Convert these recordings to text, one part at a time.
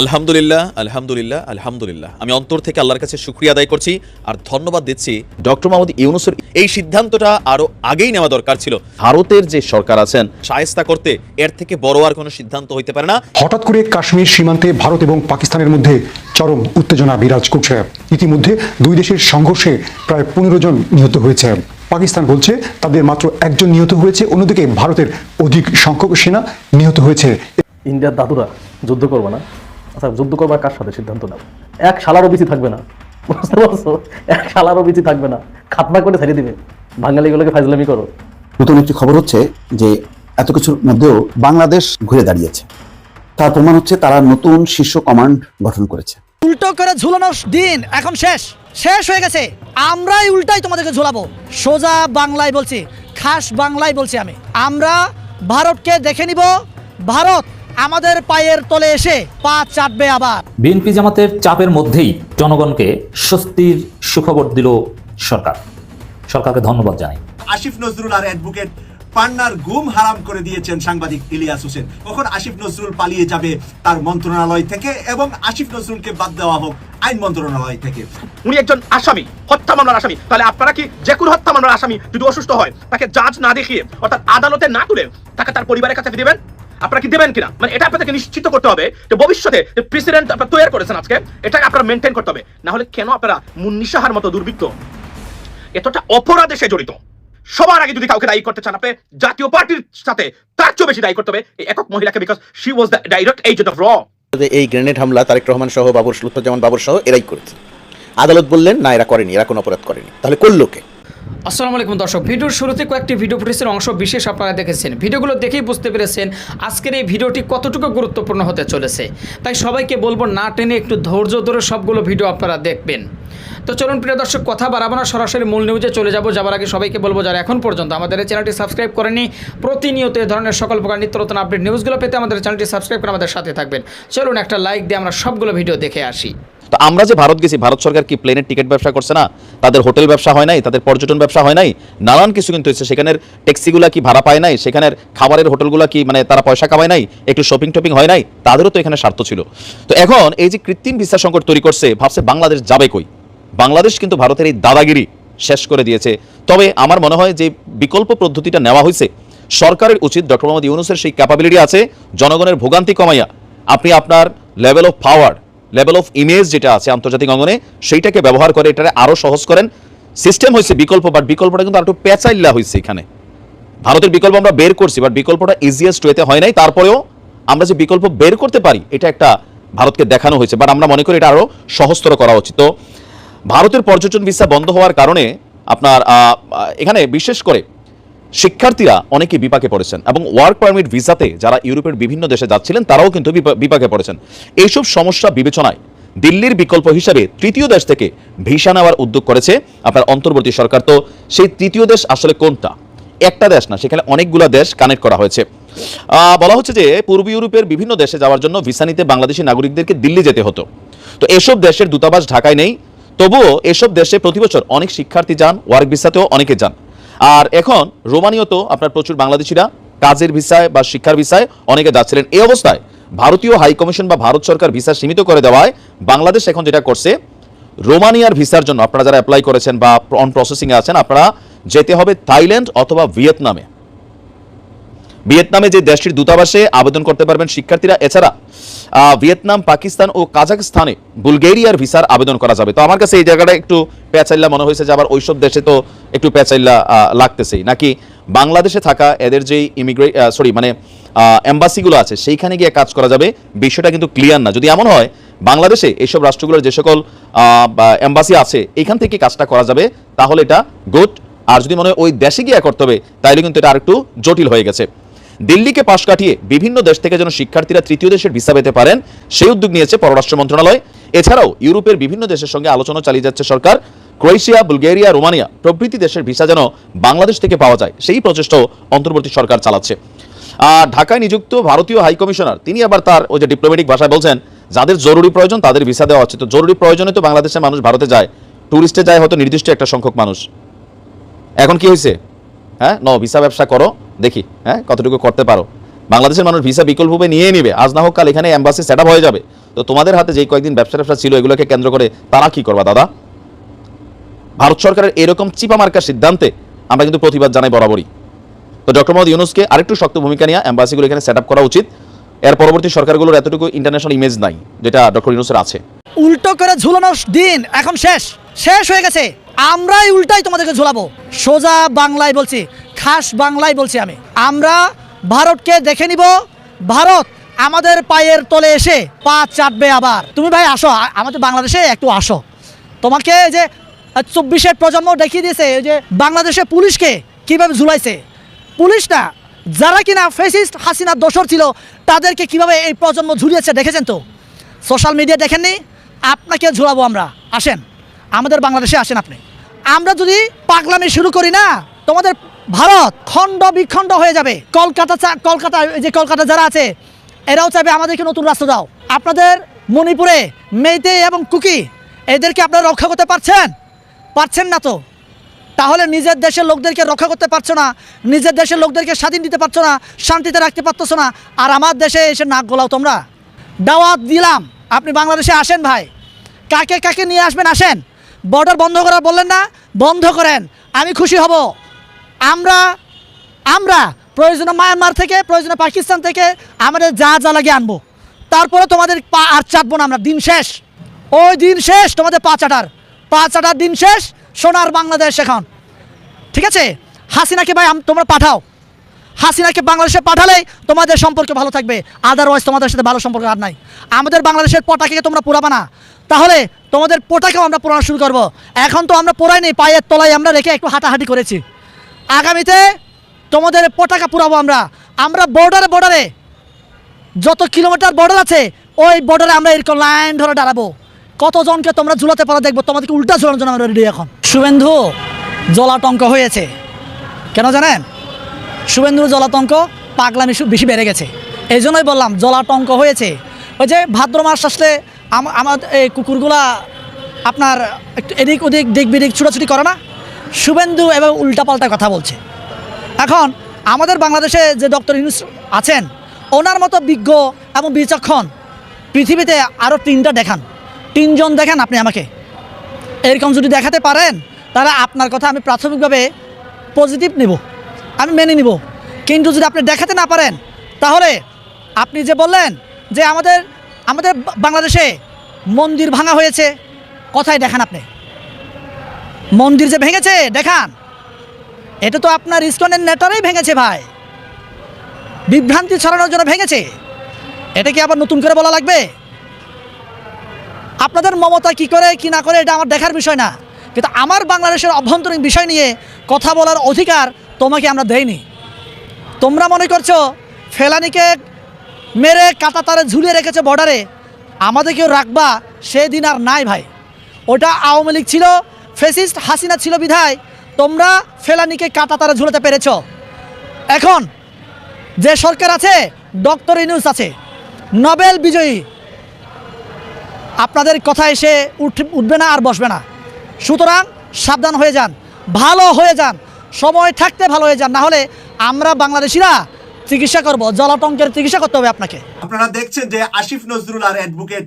আলহামদুলিল্লাহ আলহামদুলিল্লাহ আলহামদুলিল্লাহ। আমি অন্তর থেকে আল্লাহর কাছে শুক্রিয়া আদায় করছি আর ধন্যবাদ দিচ্ছি ডক্টর মোহাম্মদ ইউনুসের। এই সিদ্ধান্তটা আরও আগেই নেওয়া দরকার ছিল। ভারতের যে সরকার আছেন সায়স্তা করতে এর থেকে বড় আর কোনো সিদ্ধান্ত হইতে পারে না। হঠাৎ করে কাশ্মীর সীমান্তে ভারত এবং পাকিস্তানের মধ্যে চরম উত্তেজনা বিরাজ করছে। ইতিমধ্যে দুই দেশের সংঘর্ষে প্রায় পনেরো জন নিহত হয়েছে। পাকিস্তান বলছে তাদের মাত্র একজন নিহত হয়েছে অন্যদিকে ভারতের অধিক সংখ্যক সেনা নিহত হয়েছে। ইন্ডিয়ার দাদুরা যুদ্ধ করবে না? আচ্ছা যুদ্ধ করবার কার সাথে সিদ্ধান্ত নাও? এক শালারও বেশি থাকবে না। বুঝতে পারছ? এক শালারও বেশি থাকবে না। খাতনা করে ছেড়ে দিবে। বাঙালিগুলোকে ফাইজলামি করো। নতুন একটি খবর হচ্ছে যে এত কিছুর মধ্যেও বাংলাদেশ ঘুরে দাঁড়িয়েছে। তার প্রমাণ হচ্ছে তারা নতুন শীর্ষ কমান্ড গঠন করেছে। উল্টো করে ঝুলানোর দিন এখন শেষ। শেষ হয়ে গেছে। আমরাই উল্টাই তোমাদেরকে ঝুলাবো। সোজা বাংলায় বলছি খাস বাংলায় বলছি আমি। আমরা ভারতকে দেখে নিব। ভারত আমাদের পায়ের তলে এসে পা চাটবে আবার। বিএনপি জামাতের চাপের মধ্যেই জনগণকে স্বস্তির সুখবর দিল সরকার। সরকারকে ধন্যবাদ জানাই। আসিফ নজরুল আর অ্যাডভোকেট পান্নার গুম হারাম করে দিয়েছেন সাংবাদিক ইলিয়াস হোসেন। কখন আসিফ নজরুল পালিয়ে যাবে তার মন্ত্রণালয় থেকে এবং আসিফ নজরুলকে বাদ দেওয়া হোক আইন মন্ত্রণালয় থেকে। উনি একজন আসামি হত্যা মামলার আসামি। তাহলে আপনারা কি যে কোনো হত্যা মামলার আসামি যদি অসুস্থ হয় তাকে জাজ না দেখিয়ে অর্থাৎ আদালতে না তুলে তাকে তার পরিবারের কাছে দিবেন? আপনারা কি দেবেন কিনা? মানে এটা আপনাদেরকে নিশ্চিত করতে হবে যে ভবিষ্যতে যে প্রেসিডেন্ট আপনারা তৈরি করেছেন আজকে, এটাকে আপনারা মেনটেন করতে হবে। না হলে কেন আপনারা মুন্নি সাহার মতো দুর্বৃত্ত এতটা অপরাধে সে জড়িত। সবার আগে যদি কাউকে দায়ী করতে চান, আপনি জাতীয় পার্টির সাথে তার চেয়েও বেশি দায়ী করতে হবে এই একক মহিলাকে because she was the direct agent of র এই গ্রেনেড হামলা তারেক রহমান সহ বাবর, লুৎফুজ্জামান বাবর সহ এরাই করেছে। আদালত বললেন, না, এরা করেনি, এরা কোনো অপরাধ করেনি। তাহলে করল কে? আসসালামু আলাইকুম দর্শক, ভিডিওর শুরুতে কয়েকটি ভিডিও ফুটেজের অংশ বিশেষ আপনারা দেখেছেন। ভিডিওগুলো দেখেই বুঝতে পেরেছেন আজকের এই ভিডিওটি কতটুকু গুরুত্বপূর্ণ হতে চলেছে। তাই সবাইকে বলব, না টেনে একটু ধৈর্য ধরে সবগুলো ভিডিও আপনারা দেখবেন। তো চলুন প্রিয় দর্শক, কথা বাড়াবো না, সরাসরি মূল নিউজে চলে যাব। যাবার আগে সবাইকে বলব, যারা এখন পর্যন্ত আমাদের চ্যানেলটি সাবস্ক্রাইব করেনি প্রতিনিয়ত এই ধরনের সকল প্রকার নিত্য নতুন আপডেট নিউজগুলো পেতে আমাদের চ্যানেলটি সাবস্ক্রাইব করে আমাদের সাথে থাকবেন। চলুন একটা লাইক দিয়ে আমরা সবগুলো ভিডিও দেখে আসি। তো আমরা যে ভারত গেছি, ভারত সরকার কি প্লেনের টিকিট ব্যবসা করছে না? তাদের হোটেল ব্যবসা হয় নাই, তাদের পর্যটন ব্যবসা হয় নাই? নানান কিছু কিন্তু হচ্ছে সেখানের ট্যাক্সিগুলা কি ভাড়া পায় নাই? সেখানের খাবারের হোটেলগুলো কি মানে তারা পয়সা কামায় নাই? একটু শপিং টপিং হয় নাই? তাদেরও তো এখানে স্বার্থ ছিল। তো এখন এই যে কৃত্রিম ভিসা সংকট তৈরি করছে, ভাবছে বাংলাদেশ যাবে কই? বাংলাদেশ কিন্তু ভারতের এই দাদাগিরি শেষ করে দিয়েছে। তবে আমার মনে হয় যে বিকল্প পদ্ধতিটা নেওয়া হয়েছে। সরকারের উচিত ডক্টর মোহাম্মদ ইউনুসের সেই ক্যাপাবিলিটি আছে, জনগণের ভোগান্তি কমাইয়া। আপনি আপনার level of power level of image যেটা আছে আন্তর্জাতিক অঙ্গনে, সেইটাকে ব্যবহার করে এটারে আরও সহজ করেন। সিস্টেম হয়েছে বিকল্প বাট বিকল্পটা কিন্তু আর একটু পেঁচাইল্লা হয়েছে এখানে। ভারতের বিকল্প আমরা বের করছি বাট বিকল্পটা ইজিয়েস্ট ওয়েতে হয় নাই। তারপরেও আমরা যে বিকল্প বের করতে পারি, এটা একটা ভারতকে দেখানো হয়েছে বাট আমরা মনে করি এটা আরও সহজতর করা উচিত। তো ভারতের পর্যটন ভিসা বন্ধ হওয়ার কারণে আপনার এখানে বিশেষ করে শিক্ষার্থীরা অনেকে বিপাকে পড়েছেন এবং ওয়ার্ক পারমিট ভিসাতে যারা ইউরোপের বিভিন্ন দেশে যাচ্ছিলেন, তারাও কিন্তু বিপাকে পড়েছেন। এইসব সমস্যা বিবেচনায় দিল্লির বিকল্প হিসাবে তৃতীয় দেশ থেকে ভিসা নেওয়ার উদ্যোগ করেছে আপনার অন্তর্বর্তী সরকার। তো সেই তৃতীয় দেশ আসলে কোনটা? একটা দেশ না, সেখানে অনেকগুলো দেশ কানেক্ট করা হয়েছে। বলা হচ্ছে যে পূর্ব ইউরোপের বিভিন্ন দেশে যাওয়ার জন্য ভিসা নিতে বাংলাদেশি নাগরিকদেরকে দিল্লি যেতে হতো। তো এসব দেশের দূতাবাস ঢাকায় নেই, তবুও এসব দেশে প্রতি বছর অনেক শিক্ষার্থী যান ওয়ার্ক ভিসাতেও অনেকে যান। আর এখন রোমানীয় তো আপনার প্রচুর বাংলাদেশিরা, কাজের ভিসায় বা শিক্ষার ভিসায় অনেকে যাচ্ছিলেন। এই অবস্থায় ভারতীয় হাইকমিশন বা ভারত সরকার ভিসা সীমিত করে দেওয়ায় বাংলাদেশ এখন যেটা করছে, রোমানিয়ার ভিসার জন্য, আপনারা যারা অ্যাপ্লাই করেছেন বা অন প্রসেসিংয়ে আছেন, আপনারা যেতে হবে থাইল্যান্ড অথবা ভিয়েতনামে। ভিয়েতনামে যে দেশটির দূতাবাসে আবেদন করতে পারবেন শিক্ষার্থীরা এছাড়া ভিয়েতনাম পাকিস্তান ও কাজাকস্তানে বুলগেরিয়ার ভিসার আবেদন করা যাবে। তো আমার কাছে এই জায়গাটা একটু পেঁচাইল্লা মনে হয়েছে যে আবার ওইসব দেশে তো একটু পেঁচাইল্লা আহ, লাগতেছেই। নাকি বাংলাদেশে থাকা এদের যেই ইমিগ্রে সরি মানে এম্বাসিগুলো আছে সেইখানে গিয়ে কাজ করা যাবে বিষয়টা কিন্তু ক্লিয়ার না। যদি এমন হয় বাংলাদেশে এইসব রাষ্ট্রগুলোর যে সকল এম্বাসি আছে এখান থেকে কাজটা করা যাবে তাহলে এটা গুড আর যদি মনে হয় ওই দেশে গিয়ে করতে হবে তাইলে কিন্তু এটা আরেকটু জটিল হয়ে গেছে। দিল্লিকে পাশ কাটিয়ে বিভিন্ন দেশ থেকে যেন শিক্ষার্থীরা তৃতীয় দেশের ভিসা পেতে পারেন, সেই উদ্যোগ নিয়েছে পররাষ্ট্র মন্ত্রণালয়। এছাড়াও ইউরোপের বিভিন্ন দেশের সঙ্গে আলোচনা চালিয়ে যাচ্ছে সরকার। ক্রোয়েশিয়া, বুলগেরিয়া, রোমানিয়া প্রভৃতি দেশের ভিসা যেন বাংলাদেশ থেকে পাওয়া যায়, সেই প্রচেষ্টাও অন্তর্বর্তী সরকার চালাচ্ছে। আর ঢাকায় নিযুক্ত ভারতীয় হাই কমিশনার, তিনি আবার তার ওই যে ডিপ্লোমেটিক ভাষায় বলছেন, যাদের জরুরি প্রয়োজন তাদের ভিসা দেওয়া হচ্ছে তো জরুরি প্রয়োজনে তো বাংলাদেশের মানুষ ভারতে যায় টুরিস্টে যায় হয়তো নির্দিষ্ট একটা সংখ্যক মানুষ। এখন কি হয়েছে? হ্যাঁ? ন ভিসা ব্যবসা করো, দেখি হ্যাঁ? কতটুকু করতে পারো। বাংলাদেশের মানুষ ভিসা বিকল্পভাবে নিয়ে নিবে। আজ না হোক, কাল এখানে এম্বাসি সেট হয়ে যাবে। তো তোমাদের হাতে যেই কয়েকদিন ব্যবসা ব্যবসা ছিল, এগুলোকে কেন্দ্র করে তারা কি করবা, দাদা? ভারত সরকারের এরকম চিপা মার্কার সিদ্ধান্তে আমরা কিন্তু প্রতিবাদ জানাই বরাবরই। তো ডক্টর মোহাম্মদ ইউনুসকে আরেকটু শক্ত ভূমিকা নিয়ে অ্যাম্বাসিগুলো এখানে সেট করা উচিত। এর পরবর্তী সরকারগুলোর এতটুকু ইন্টারন্যাশনাল ইমেজ নাই, যেটা ডক্টর ইউনুসের আছে। উল্টো করে ঝুলানোর দিন এখন শেষ। শেষ হয়ে গেছে। আমরাই উল্টাই তোমাদেরকে ঝুলাবো। সোজা বাংলায় বলছি, খাস বাংলায় বলছি আমি। আমরা ভারতকে দেখে নিব। ভারত আমাদের পায়ের তলে এসে পা চাটবে আবার। তুমি ভাই আসো আমাদের বাংলাদেশে একটু আসো। তোমাকে যে চব্বিশের প্রজন্ম দেখিয়ে দিয়েছে যে বাংলাদেশে পুলিশকে কীভাবে ঝুলাইছে। পুলিশ না, যারা কিনা ফেসিস্ট হাসিনা দোসর ছিল, তাদেরকে কীভাবে এই প্রজন্ম ঝুলিয়েছে দেখেছেন তো? সোশ্যাল মিডিয়া দেখেননি? আপনাকে ঝুলাবো আমরা। আসেন, আমাদের বাংলাদেশে আসেন আপনি। আমরা যদি পাগলামি শুরু করি না, তোমাদের ভারত খণ্ড বিখণ্ড হয়ে যাবে। কলকাতা কলকাতা যে কলকাতা যারা আছে, এরাও চাইবে আমাদেরকে নতুন রাস্তা দাও। আপনাদের মণিপুরে মেইতে এবং কুকি, এদেরকে আপনারা রক্ষা করতে পারছেন? পারছেন না তো? তাহলে নিজের দেশের লোকদেরকে রক্ষা করতে পারছ না, নিজের দেশের লোকদেরকে স্বাধীন দিতে পারছ না, শান্তিতে রাখতে পারতেছো না, আর আমার দেশে এসে নাক গোলাও তোমরা। দাওয়াত দিলাম। আপনি বাংলাদেশে আসেন ভাই। কাকে কাকে নিয়ে আসবেন আসেন? বর্ডার বন্ধ করা বললেন না, বন্ধ করেন, আমি খুশি হব। আমরা আমরা প্রয়োজনে মায়ানমার থেকে, প্রয়োজনে পাকিস্তান থেকে আমাদের যা যা লাগে আনব। তারপরে তোমাদের পা আর চাটবো না আমরা, দিন শেষ। ওই দিন শেষ তোমাদের পা চাটার। পা চাটার দিন শেষ, সোনার বাংলাদেশ এখন। ঠিক আছে? হাসিনাকে ভাই তোমরা পাঠাও। হাসিনাকে বাংলাদেশে পাঠালেই তোমাদের সম্পর্ক ভালো থাকবে। আদারওয়াইজ তোমাদের সাথে ভালো সম্পর্ক আর নাই। আমাদের বাংলাদেশের পটাকে তোমরা পুরাবা না। তাহলে তোমাদের পোটাকেও আমরা পোড়ানো শুরু করব। এখন তো আমরা পোড়াই নেই পায়ের তলায় আমরা রেখে একটু হাঁটাহাঁটি করেছি। আগামীতে তোমাদের পটাকা পুরাবো আমরা। আমরা বর্ডারে বর্ডারে যত কিলোমিটার বর্ডার আছে, ওই বর্ডারে আমরা এরকম লাইন ধরে দাঁড়াবো। কতজনকে তোমরা ঝুলাতে পারো দেখব। তোমাদেরকে উল্টা ঝুলানোর জন্য আমরা রেডি এখন। শুভেন্দু জলাটঙ্ক হয়েছে। কেন জানেন? শুভেন্দুর জলাতঙ্ক পাগলামি বেশি বেড়ে গেছে। এই জন্যই বললাম, জলাতঙ্ক হয়েছে। ওই যে ভাদ্র মাস আসলে আম- আমার এই কুকুরগুলা আপনার একটু এদিক ওদিক, দিক বিদিক ছুটোছুটি করে না। শুভেন্দু এবং উল্টাপাল্টা কথা বলছে। এখন আমাদের বাংলাদেশে যে ডক্টর ইউনুস আছেন, ওনার মতো বিজ্ঞ এবং বিচক্ষণ পৃথিবীতে আরও তিনটা দেখান। তিনজন দেখান আপনি আমাকে। এরকম যদি দেখাতে পারেন, তাহলে আপনার কথা আমি প্রাথমিকভাবে পজিটিভ নেব। আমি মেনে নিব। কিন্তু যদি আপনি দেখাতে না পারেন, তাহলে আপনি যে বললেন যে আমাদের আমাদের বাংলাদেশে মন্দির ভাঙা হয়েছে, কথাই দেখান আপনি। মন্দির যে ভেঙেছে, দেখান। এটা তো আপনার ইস্কনের নেতারাই ভেঙেছে ভাই। বিভ্রান্তি ছড়ানোর জন্য ভেঙেছে। এটা কি আবার নতুন করে বলা লাগবে? আপনাদের মমতা কি করে, কি না করে, এটা আমার দেখার বিষয় না। কিন্তু আমার বাংলাদেশের অভ্যন্তরীণ বিষয় নিয়ে কথা বলার অধিকার তোমাকে আমরা দেইনি। তোমরা মনে করছ ফেলানিকে মেরে কাটা তারে ঝুলিয়ে রেখেছে বর্ডারে আমাদেরকেও রাখবা সেদিন আর নাই ভাই। ওটা আওয়ামী লীগ ছিল, ফেসিস্ট হাসিনা ছিল বিধায় তোমরা ফেলানিকে কাটা তারা ঝুলাতে পেরেছ। এখন যে সরকার আছে, ডক্টর ইনুস আছে, নোবেল বিজয়ী, আপনাদের কথা এসে উঠ, উঠবে না আর বসবে না। সুতরাং সাবধান হয়ে যান, ভালো হয়ে যান। সময় থাকতে ভালো হয়ে যান, না হলে আমরা বাংলাদেশিরা চিকিৎসা করব জলাটঙ্কের চিকিৎসা করতে হবে আপনাকে। আপনারা দেখছেন যে আসিফ নজরুল আর অ্যাডভোকেট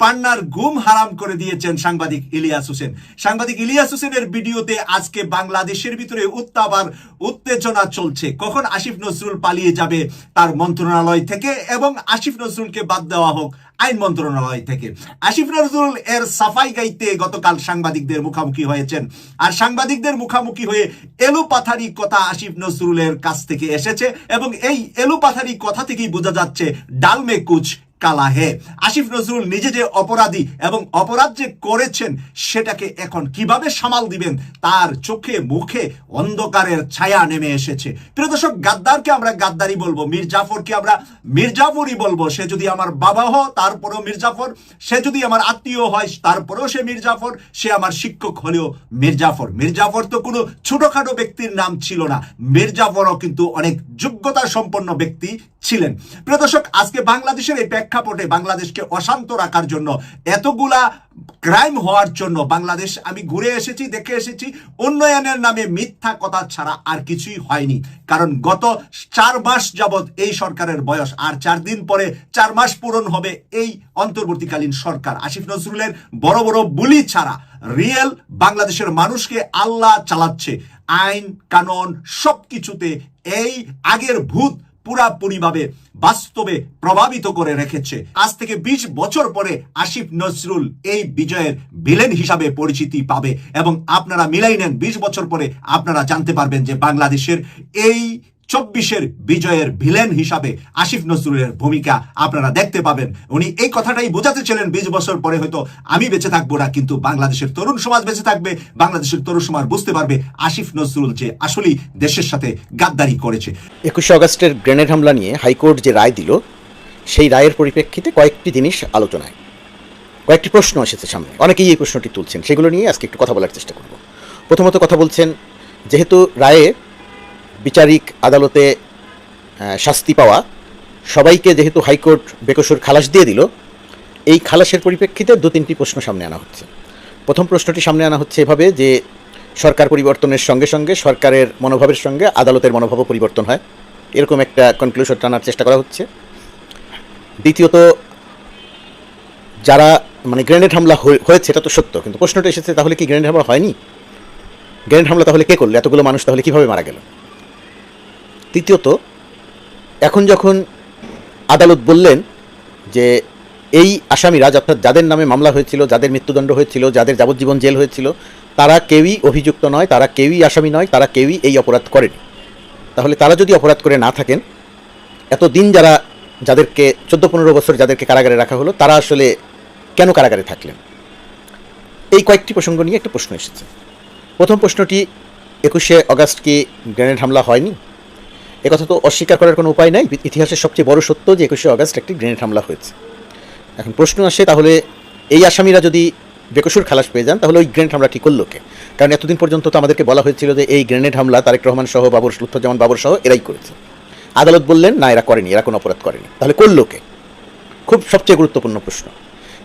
পান্নার গুম হারাম করে দিয়েছেন সাংবাদিক ইলিয়াস হোসেন। সাংবাদিক ইলিয়াস হোসেনের ভিডিওতে আজকে বাংলাদেশের ভিতরে উত্তাপ আর উত্তেজনা চলছে। কখন আসিফ নজরুল পালিয়ে যাবে তার মন্ত্রণালয় থেকে এবং আসিফ নজরুলকে বাদ দেওয়া হোক আইন মন্ত্রণালয় থেকে। আসিফ নজরুল এর সাফাই গাইতে গতকাল সাংবাদিকদের মুখামুখি হয়েছেন। আর সাংবাদিকদের মুখামুখি হয়ে এলোপাথারি কথা আসিফ নজরুলের কাছ থেকে এসেছে এবং এই এলোপাথারি কথা থেকেই বোঝা যাচ্ছে ডালমে কুচ কালা হে আসিফ নজরুল নিজে যে অপরাধী এবং অপরাধ যে করেছেন, সেটাকে এখন কীভাবে সামাল দিবেন, তার চোখে মুখে অন্ধকারের ছায়া নেমে এসেছে। প্রিয় দর্শক, গাদ্দারকে আমরা গাদ্দারি বলব মীর জাফরকে আমরা মির্জাফরই বলব। সে যদি আমার বাবা হয়, তারপরেও মির্জাফর। সে যদি আমার আত্মীয় হয়, তারপরেও সে মির্জাফর। সে আমার শিক্ষক হলেও মির্জাফর। মির্জাফর তো কোনো ছোটখাটো ব্যক্তির নাম ছিল না। মির্জাফরও কিন্তু অনেক যোগ্যতা সম্পন্ন ব্যক্তি ছিলেন। প্রিয় দর্শক, আজকে বাংলাদেশের এই প্রেক্ষাপটে বাংলাদেশকে অশান্ত রাখার জন্য, এতগুলা ক্রাইম হওয়ার জন্য বাংলাদেশ, আমি ঘুরে এসেছি, দেখে এসেছি, উন্নয়নের নামে মিথ্যা কথা ছাড়া আর কিছুই হয়নি। কারণ গত চার মাস যাবৎ এই সরকারের বয়স, আর চার দিন পরে চার মাস পূরণ হবে এই অন্তর্বর্তীকালীন সরকার। আসিফ নজরুলের বড় বড় বুলি ছাড়া রিয়েল বাংলাদেশের মানুষকে আল্লাহ চালাচ্ছে। আইন, কানুন, সবকিছুতে এই আগের ভূত পুরাপুরিভাবে বাস্তবে প্রভাবিত করে রেখেছে। আজ থেকে ২০ বছর পরে আসিফ নজরুল এই বিজয়ের ভিলেন হিসাবে পরিচিতি পাবে। এবং আপনারা মিলাই নেন ২০ বছর পরে আপনারা জানতে পারবেন যে বাংলাদেশের এই চব্বিশের বিজয়ের ভিলেন হিসাবে আসিফ নজরুলের ভূমিকা আপনারা দেখতে পাবেন। উনি এই কথাটাই বোঝাতে ছিলেন বিশ বছর পরে হয়তো আমি বেঁচে থাকব না, কিন্তু বাংলাদেশের তরুণ সমাজ বেঁচে থাকবে, বাংলাদেশের তরুণ সমাজ বুঝতে পারবে আসিফ নজরুল যে আসলেই দেশের সাথে গাদ্দারি করেছে। একুশে অগস্টের গ্রেনেড হামলা নিয়ে হাইকোর্ট যে রায় দিল, সেই রায়ের পরিপ্রেক্ষিতে কয়েকটি জিনিস আলোচনায়। কয়েকটি প্রশ্ন এসেছে সামনে। অনেকেই এই প্রশ্নটি তুলছেন। সেগুলো নিয়ে আজকে একটু কথা বলার চেষ্টা করব। প্রথমত কথা বলছেন, যেহেতু রায়ে বিচারিক আদালতে শাস্তি পাওয়া। সবাইকে যেহেতু হাইকোর্ট বেকসুর খালাস দিয়ে দিল, এই খালাসের পরিপ্রেক্ষিতে দু তিনটি প্রশ্ন সামনে আনা হচ্ছে। প্রথম প্রশ্নটি সামনে আনা হচ্ছে এভাবে যে, সরকার পরিবর্তনের সঙ্গে সঙ্গে, সরকারের মনোভাবের সঙ্গে আদালতের মনোভাবও পরিবর্তন হয়। এরকম একটা কনক্লুশন টানার চেষ্টা করা হচ্ছে। দ্বিতীয়ত, যারা মানে গ্রেনেড হামলা হয়ে- হয়েছে, এটা তো সত্য, কিন্তু প্রশ্নটা এসেছে, তাহলে কি গ্রেনেড হামলা হয়নি? গ্রেনেড হামলা তাহলে কে করল? এতগুলো মানুষ তাহলে কীভাবে মারা গেল? তৃতীয়ত, এখন যখন আদালত বললেন যে এই আসামিরা অর্থাৎ যাদের নামে মামলা হয়েছিল, যাদের মৃত্যুদণ্ড হয়েছিল, যাদের যাবজ্জীবন জেল হয়েছিল, তারা কেউই অভিযুক্ত নয়, তারা কেউই আসামি নয়, তারা কেউই এই অপরাধ করেনি। তাহলে তারা যদি অপরাধ করে না থাকেন এত দিন যারা, যাদেরকে চোদ্দ পনেরো বছর যাদেরকে কারাগারে রাখা হলো, তারা আসলে কেন কারাগারে থাকলেন? এই কয়েকটি প্রসঙ্গ নিয়ে একটা প্রশ্ন এসেছে। প্রথম প্রশ্নটি, একুশে অগাস্ট কি গ্রেনেড হামলা হয়নি? একথা তো অস্বীকার করার কোনো উপায় নাই। ইতিহাসের সবচেয়ে বড় সত্য যে একুশে অগাস্ট একটি গ্রেনেড হামলা হয়েছে। এখন প্রশ্ন আসে, তাহলে এই আসামিরা যদি বেকসুর খালাস পেয়ে যান, তাহলে ওই গ্রেনেড হামলা ঠিক করল কে? কারণ এতদিন পর্যন্ত তো আমাদেরকে বলা হয়েছিল যে এই গ্রেনেড হামলা তারেক রহমান সহ, বাবর লুৎফুজ্জামান বাবর সহ এরাই করেছে। আদালত বললেন, না, এরা করেনি, এরা কোনো অপরাধ করেনি। তাহলে করল কে? খুব সবচেয়ে গুরুত্বপূর্ণ প্রশ্ন।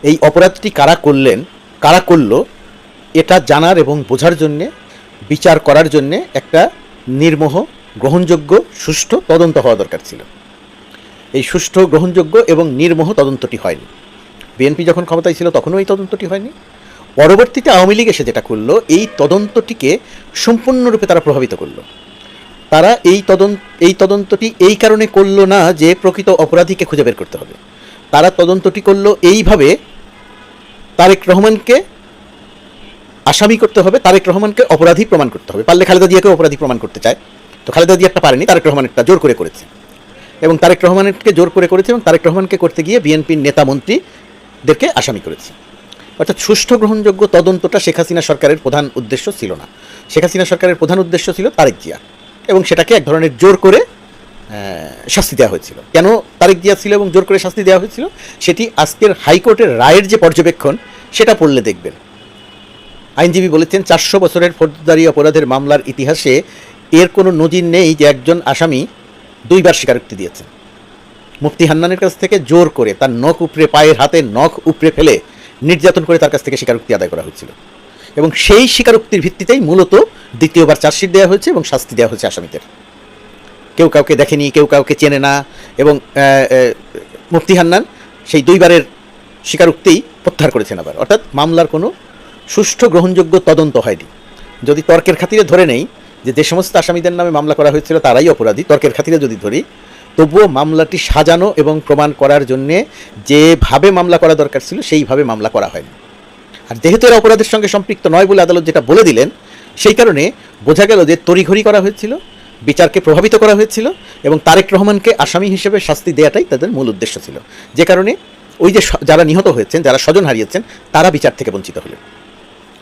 এই অপরাধটি কারা করলেন, কারা করল, এটা জানার এবং বোঝার জন্যে, বিচার করার জন্যে একটা নির্মোহ গ্রহণযোগ্য, সুষ্ঠু তদন্ত হওয়া দরকার ছিল। এই সুষ্ঠু, গ্রহণযোগ্য এবং নির্মোহ তদন্তটি হয়নি। বিএনপি যখন ক্ষমতায় ছিল, তখনও এই তদন্তটি হয়নি। পরবর্তীতে আওয়ামী লীগ এসে যেটা করল, এই তদন্তটিকে সম্পূর্ণরূপে তারা প্রভাবিত করল। তারা এই তদন্ত এই তদন্তটি এই কারণে করল না যে প্রকৃত অপরাধীকে খুঁজে বের করতে হবে। তারা তদন্তটি করল এইভাবে তারেক রহমানকে আসামি করতে হবে, তারেক রহমানকে অপরাধী প্রমাণ করতে হবে। পারলে খালেদা জিয়াকে অপরাধী প্রমাণ করতে চায়। তো খালেদা জিয়াটা পারেনি, তারেক রহমানেরটা জোর করে করেছে। এবং তারেক রহমানকে জোর করে করেছে এবং তারেক রহমানকে করতে গিয়ে বিএনপির নেতা মন্ত্রীদেরকে আসামি করেছে। অর্থাৎ সুষ্ঠু গ্রহণযোগ্য তদন্তটা শেখ হাসিনা সরকারের প্রধান উদ্দেশ্য ছিল না। শেখ হাসিনা সরকারের প্রধান উদ্দেশ্য ছিল তারেক জিয়া এবং সেটাকে এক ধরনের জোর করে শাস্তি দেওয়া হয়েছিল। কেন তারেক জিয়া ছিল এবং জোর করে শাস্তি দেওয়া হয়েছিল? সেটি আজকের হাইকোর্টের রায়ের যে পর্যবেক্ষণ, সেটা পড়লে দেখবেন। আইনজীবী বলেছেন, চারশো বছরের ফৌজদারি অপরাধের মামলার ইতিহাসে এর কোনো নজির নেই যে একজন আসামি দুইবার স্বীকারোক্তি দিয়েছেন। মুফতি হান্নানের কাছ থেকে জোর করে তার নখ উপড়ে, পায়ের হাতে নখ উপড়ে ফেলে নির্যাতন করে তার কাছ থেকে স্বীকারোক্তি আদায় করা হয়েছিল। এবং সেই স্বীকারোক্তির ভিত্তিতেই মূলত দ্বিতীয়বার চার্জশিট দেওয়া হয়েছে এবং শাস্তি দেওয়া হয়েছে আসামিদের। কেউ কাউকে দেখেনি, কেউ কাউকে চেনে না এবং মুফতি হান্নান সেই দুইবারের স্বীকারোক্তিই প্রত্যাহার করেছেন আবার। অর্থাৎ মামলার কোনো সুষ্ঠু গ্রহণযোগ্য তদন্ত হয়নি। যদি তর্কের খাতিরে ধরে নেই যে যে সমস্ত আসামিদের নামে মামলা করা হয়েছিল তারাই অপরাধী। তর্কের খাতিরে যদি ধরি, তবুও মামলাটি সাজানো এবং প্রমাণ করার জন্যে যেভাবে মামলা করা দরকার ছিল, সেইভাবে মামলা করা হয়নি। আর যেহেতু এরা অপরাধের সঙ্গে সম্পৃক্ত নয় বলে আদালত যেটা বলে দিলেন, সেই কারণে বোঝা গেল যে তড়িঘড়ি করা হয়েছিল, বিচারকে প্রভাবিত করা হয়েছিল এবং তারেক রহমানকে আসামি হিসেবে শাস্তি দেওয়াটাই তাদের মূল উদ্দেশ্য ছিল। যে কারণে ওই যে যারা নিহত হয়েছেন, যারা স্বজন হারিয়েছেন, তারা বিচার থেকে বঞ্চিত হলেন।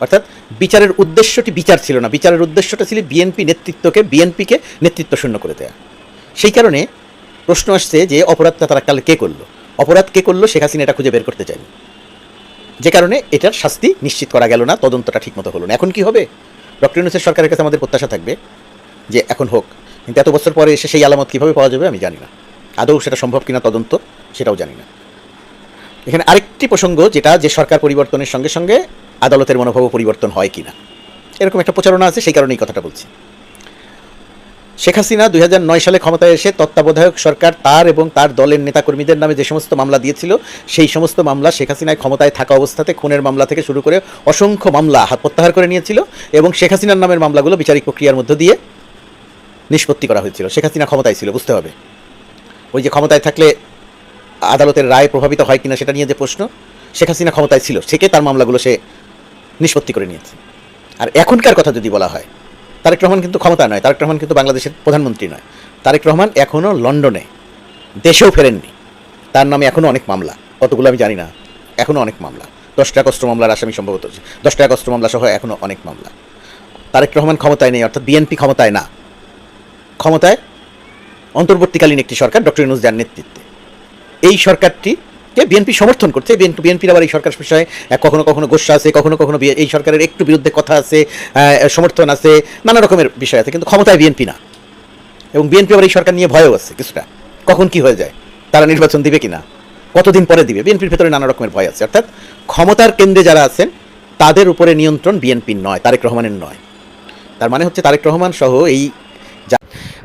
অর্থাৎ বিচারের উদ্দেশ্যটি বিচার ছিল না। বিচারের উদ্দেশ্যটা ছিল বিএনপি নেতৃত্বকে, বিএনপিকে নেতৃত্ব শূন্য করে দেয়া। সেই কারণে প্রশ্ন আসছে যে অপরাধটা তারা কাল কে করল? অপরাধ কে করল? শেখ হাসিনা এটা খুঁজে বের করতে চায়নি। যে কারণে এটার শাস্তি নিশ্চিত করা গেল না, তদন্তটা ঠিকমতো হলো না। এখন কি হবে? ডক্টর ইউনুসের সরকারের কাছে আমাদের প্রত্যাশা থাকবে যে এখন হোক। কিন্তু এত বছর পরে এসে সেই আলামত কীভাবে পাওয়া যাবে আমি জানি না। আদৌ সেটা সম্ভব কিনা তদন্ত সেটাও জানি না। এখানে আরেকটি প্রসঙ্গ যেটা যে সরকার পরিবর্তনের সঙ্গে সঙ্গে আদালতের মনোভাবও পরিবর্তন হয় কিনা। এরকম একটা প্রচারণা আছে, সেই কারণেই কথাটা বলছি। শেখ হাসিনা দুই সালে ক্ষমতায় এসে তত্ত্বাবধায়ক সরকার তার এবং তার দলের নেতাকর্মীদের নামে যে সমস্ত মামলা দিয়েছিল, সেই সমস্ত মামলা শেখ হাসিনায় ক্ষমতায় থাকা অবস্থাতে খুনের মামলা থেকে শুরু করে অসংখ্য মামলা হাত প্রত্যাহার করে নিয়েছিল এবং শেখ হাসিনার নামের মামলাগুলো বিচারিক প্রক্রিয়ার মধ্য দিয়ে নিষ্পত্তি করা হয়েছিল। শেখ হাসিনা ক্ষমতায় ছিল, বুঝতে হবে। ওই যে ক্ষমতায় থাকলে আদালতের রায় প্রভাবিত হয় কিনা সেটা নিয়ে যে প্রশ্ন, শেখ হাসিনা ক্ষমতায় ছিল সেকে তার মামলাগুলো সে নিষ্পত্তি করে নিয়েছে। আর এখনকার কথা যদি বলা হয়, তারেক রহমান কিন্তু ক্ষমতা নয়, তারেক রহমান কিন্তু বাংলাদেশের প্রধানমন্ত্রী নয়। তারেক রহমান এখনও লন্ডনে, দেশেও ফেরেননি। তার নামে এখনও অনেক মামলা, কতগুলো আমি জানি না, এখনও অনেক মামলা। দশ টাকা কষ্ট মামলার আসামি সম্ভবত, দশ টাকা কষ্ট মামলা সহ এখনও অনেক মামলা। তারেক রহমান ক্ষমতায় নেই, অর্থাৎ বিএনপি ক্ষমতায় না। ক্ষমতায় অন্তর্বর্তীকালীন একটি সরকার, ডক্টর যার নেতৃত্বে। এই সরকারটিকে বিএনপি সমর্থন করছে। বিএনপি বিএনপির আবার এই সরকার বিষয়ে কখনো কখনো গোসা আছে, কখনো কখনো এই সরকারের একটু বিরুদ্ধে কথা আছে সমর্থন আছে, নানা রকমের বিষয় আছে, কিন্তু ক্ষমতায় বিএনপি না। এবং বিএনপি আবার এই সরকার নিয়ে ভয়ও আছে কিছুটা। কখন কি হয়ে যায়? তারা নির্বাচন দিবে কিনা? কতদিন পরে দিবে? বিএনপির ভেতরে নানা রকমের ভয় আছে। অর্থাৎ ক্ষমতার কেন্দ্রে যারা আছেন, তাদের উপরে নিয়ন্ত্রণ বিএনপির নয়, তারেক রহমানের নয়। তার মানে হচ্ছে তারেক রহমান সহ এই